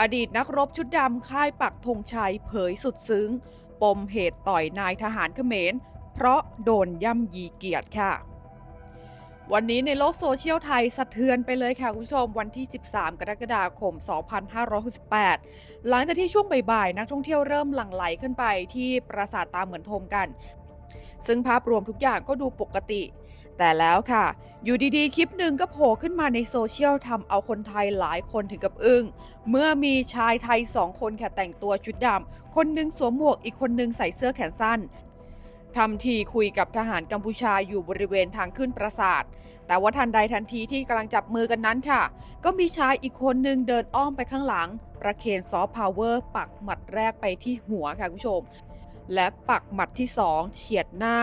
อดีตนักรบชุดดำค่ายปักธงชัยเผยสุดซึ้ง ปมเหตุต่อยนายทหารเขมร เพราะโดนย่ำยีเกียรติค่ะ วันนี้ในโลกโซเชียลไทยสะเทือนไปเลยค่ะคุณผู้ชมวันที่ 13 กรกฎาคม 2568 หลังจากที่ช่วงบ่ายๆ นักท่องเที่ยวเริ่มหลั่งไหลขึ้นไปที่ปราสาทตาเหมือนทมกัน ซึ่งภาพรวมทุกอย่างก็ดูปกติ แต่แล้วค่ะ อยู่ดีๆ คลิปหนึ่งก็โผล่ขึ้นมาในโซเชียลทำเอาคนไทยหลายคนถึงกับอึ้ง เมื่อมีชายไทยสองคนค่ะแต่งตัวชุดดำ คนหนึงสวมหมวกอีกคนหนึงใส่เสื้อแขนสั้นทำทีคุยกับทหารกัมพูชาอยู่บริเวณทางขึ้นปราสาท แต่ว่าทันใดทันทีที่กำลังจับมือกันนั้นค่ะ ก็มีชายอีกคนหนึ่งเดินอ้อมไปข้างหลัง ประเคนซอฟต์พาวเวอร์ปักหมัดแรกไปที่หัวค่ะคุณผู้ชม และปักหมัดที่2เฉียดหน้า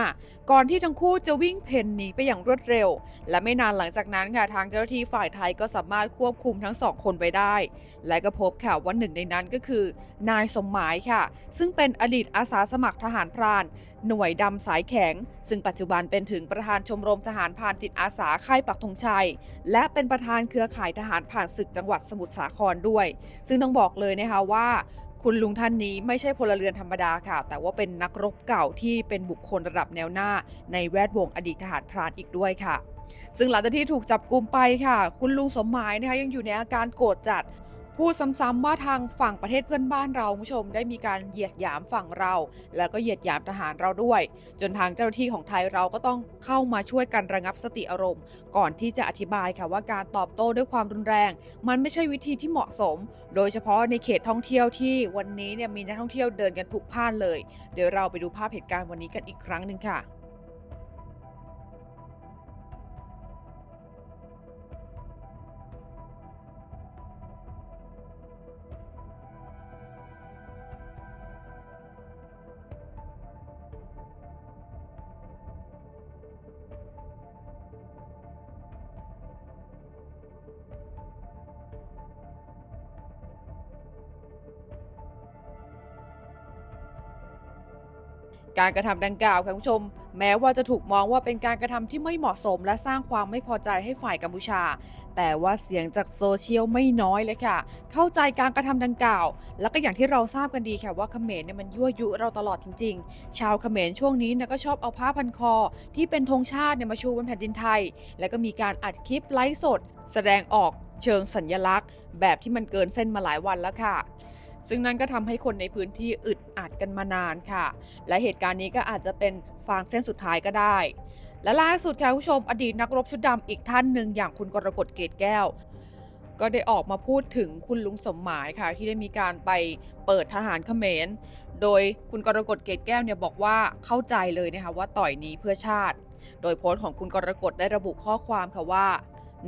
ก่อนที่ทั้งคู่จะวิ่งเพ่นหนีไปอย่างรวดเร็ว และไม่นานหลังจากนั้นค่ะทางเจ้าหน้าที่ฝ่ายไทยก็สามารถควบคุมทั้งสองคนไปได้ และก็พบค่ะว่าหนึ่งในนั้นก็คือ นายสมหมายค่ะ ซึ่งเป็นอดีตอาสาสมัครทหารพราน หน่วยดำสายแข็ง ซึ่งปัจจุบันเป็นถึงประธานชมรมทหารพรานจิตอาสาค่ายปักธงชัย และเป็นประธานเครือข่ายทหารผ่านศึกจังหวัดสมุทรสาครด้วย ซึ่งต้องบอกเลยนะคะว่า คุณลุงท่านนี้ไม่ใช่พลเรือนธรรมดาค่ะ แต่ว่าเป็นนักรบเก่าที่เป็นบุคคลระดับแนวหน้า ในแวดวงอดีตทหารพรานอีกด้วยค่ะ ซึ่งหลังจากที่ถูกจับกลุมไปค่ะ คุณลุงสมหมายนะคะยังอยู่ในอาการโกรธจัด พูดซ้ำๆว่าทางฝั่งประเทศเพื่อนบ้านเราคุณผู้ชมได้มีการเหยียดหยามฝั่งเรา แล้วก็เหยียดหยามทหารเราด้วย จนทางเจ้าหน้าที่ของไทยเราก็ต้องเข้ามาช่วยกันระงับสติอารมณ์ ก่อนที่จะอธิบายค่ะว่าการตอบโต้ด้วยความรุนแรง มันไม่ใช่วิธีที่เหมาะสม โดยเฉพาะในเขตท่องเที่ยวที่วันนี้เนี่ยมีนักท่องเที่ยวเดินกันพลุกพล่านเลย เดี๋ยวเราไปดูภาพเหตุการณ์วันนี้กันอีกครั้งหนึ่งค่ะ การกระทำดังกล่าวค่ะคุณผู้ชม แม้ว่าจะถูกมองว่าเป็นการกระทำที่ไม่เหมาะสม และสร้างความไม่พอใจให้ฝ่ายกัมพูชา แต่ว่าเสียงจากโซเชียลไม่น้อยเลยค่ะ เข้าใจการกระทำดังกล่าว แล้วก็อย่างที่เราทราบกันดีค่ะว่าเขมรเนี่ยมันยั่วยุเราตลอดจริง ๆ ชาวเขมรช่วงนี้นี่ยก็ชอบเอาผ้าพันคอ ที่เป็นธงชาติเนี่ยมาชูบนแผ่นดินไทย แล้วก็มีการอัดคลิปไลฟ์สด แสดงออกเชิงสัญญลักษณ์ แบบที่มันเกินเส้นมาหลายวันแล้วค่ะ ซึ่งนั่นก็ทำให้คนในพื้นที่อึดอัดกันมานานค่ะ และเหตุการณ์นี้ก็อาจจะเป็นฟางเส้นสุดท้ายก็ได้ และล่าสุดค่ะคุณผู้ชมอดีตนักรบชุดดำอีกท่านหนึ่งอย่างคุณกรกฎเกตแก้ว ก็ได้ออกมาพูดถึงคุณลุงสมหมายค่ะ ที่ได้มีการไปเปิดทหารเขมร โดยคุณกรกฎเกตแก้วเนี่ยบอกว่าเข้าใจเลยนะคะว่าต่อยหนี้เพื่อชาติ โดยโพสต์ของคุณกรกฎได้ระบุข้อความค่ะว่า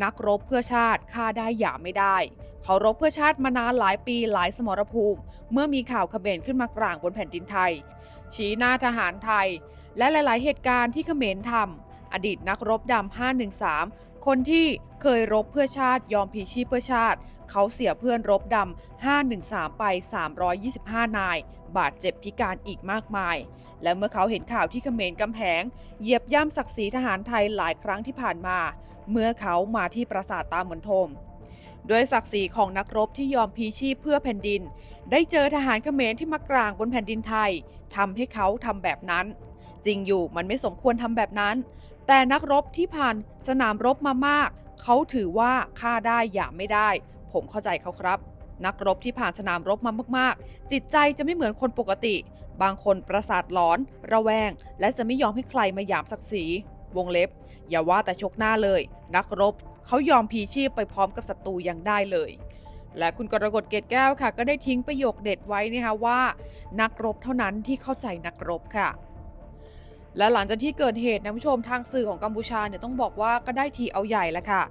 นักรบเพื่อชาติฆ่าได้หยาไม่ได้ เขารบเพื่อชาติมานานหลายปีหลายสมรภูมิ เมื่อมีข่าวขเขมรขึ้นมากลางบนแผ่นดินไทย ชี้หน้าทหารไทย และหลาย ๆ เหตุการณ์ที่ขเขมรทำอดีตนักรบดำ513 คนที่เคยรบเพื่อชาติยอมพีชีพเพื่อชาติ เขาเสียเพื่อนรบดำ513 ไป 325 นาย บาดเจ็บพิการอีกมากมาย และเมื่อเขาเห็นข่าวที่ขเขมรกำแพงเหยียบย่ำศักดิ์ศรีทหารไทยหลายครั้งที่ผ่านมา เมื่อเขามาที่ปราสาทตาเหมือนทมด้วยศักดิ์ศรีของนักรบที่ยอมพีชีพเพื่อแผ่นดิน ได้เจอทหารเขมรที่มากลางบนแผ่นดินไทยทำให้เขาทำแบบนั้น จริงอยู่มันไม่สมควรทำแบบนั้น แต่นักรบที่ผ่านสนามรบมามาก เขาถือว่าฆ่าได้อย่าไม่ได้ ผมเข้าใจเขาครับ นักรบที่ผ่านสนามรบมามาก ๆ จิตใจจะไม่เหมือนคนปกติ บางคนประสาทหลอน ระแวง และจะไม่ยอมให้ใครมาหยามศักดิ์ศรีวงเล็บ อย่าว่าแต่ชกหน้าเลย นักรบเขายอมพีชีพไปพร้อมกับศัตรูยังได้เลย และคุณกรกฎเกตแก้วค่ะ ก็ได้ทิ้งประโยคเด็ดไว้นะคะว่า นักรบเท่านั้นที่เข้าใจนักรบค่ะ และหลังจากที่เกิดเหตุนะผู้ชมทางสื่อของกัมพูชาเนี่ยต้องบอกว่าก็ได้ทีเอาใหญ่แล้วค่ะ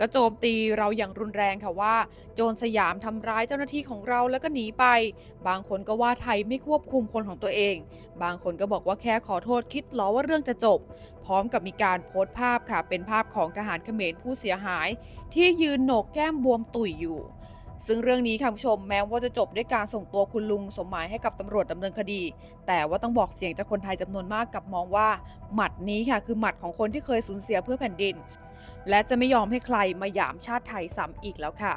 ก็โจมตีเราอย่างรุนแรงค่ะว่า โจรสยามทำร้ายเจ้าหน้าที่ของเราแล้วก็หนีไป บางคนก็ว่าไทยไม่ควบคุมคนของตัวเอง บางคนก็บอกว่าแค่ขอโทษคิดหรอว่าเรื่องจะจบ พร้อมกับมีการโพสต์ภาพค่ะ เป็นภาพของทหารเขมรผู้เสียหาย ที่ยืนโหนกแก้มบวมตุ่ยอยู่ซึ่งเรื่องนี้ค่ะผู้ชมแม้ว่าจะจบด้วยการส่งตัวคุณลุงสมหมายให้กับตำรวจดำเนินคดี แต่ว่าต้องบอกเสียงจากคนไทยจำนวนมากกับมองว่า หมัดนี้ค่ะคือหมัดของคนที่เคยสูญเสียเพื่อแผ่นดิน และจะไม่ยอมให้ใครมาหยามชาติไทยซ้ำอีกแล้วค่ะ